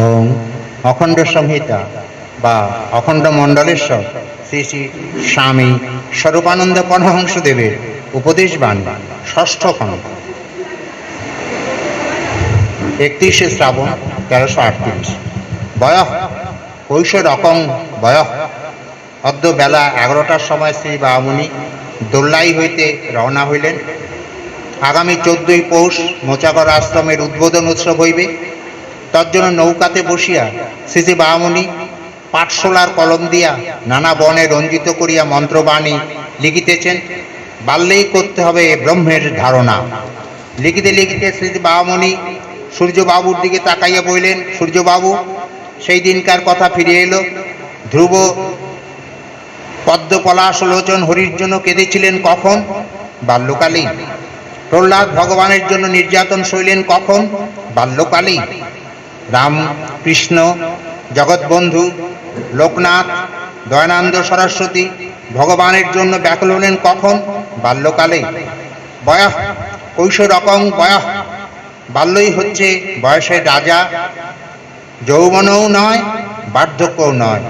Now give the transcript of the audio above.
ওম অখণ্ড সংহিতা বা অখণ্ড মণ্ডলেশ্বর শ্রী শ্রী স্বামী স্বরূপানন্দ পরমহংসদেবের উপদেশ বাণী ষষ্ঠ খণ্ড। একত্রিশে শ্রাবণ তেরোশো আটত্রিশ। বয়স কৈশোর রকম বয়স অদ্য বেলা এগারোটার সময় শ্রী বামুনি দোল্লাই হইতে রওনা হইলেন। আগামী চোদ্দই পৌষ মোচাগর আশ্রমের উদ্বোধন উৎসব হইবে। তজ্জন্য নৌকাতে বসিয়া শ্রী শ্রী বামুনি পাঠশোলার কলম দিয়া নানা বনে রঞ্জিত করিয়া মন্ত্রবাণী লিখিতেছেন বাল্যেই করতে হবে ব্রহ্মের ধারণা। লিখিতে লিখিতে শ্রী শ্রী বামুনি সূর্যবাবুর দিকে তাকাইয়া বললেন, সূর্যবাবু, সেই দিনকার কথা ফিরে এলো। ধ্রুব পদ্ম পলাশ লোচন হরির জন্য কেঁদেছিলেন কখন? বাল্যকালেই। প্রহ্লাদ ভগবানের জন্য নির্যাতন সইলেন কখন? বাল্যকালেই। রাম কৃষ্ণ জগৎবন্ধু, লোকনাথ, দয়ানন্দ সরস্বতী, ভগবানের জন্য ব্যাকুল হলেন কখন? বাল্যকালে। বয়স কৈশোর রকম বয়স বাল্যই হচ্ছে বয়সের রাজা। যৌবনও নয়, বার্ধক্যও নয়।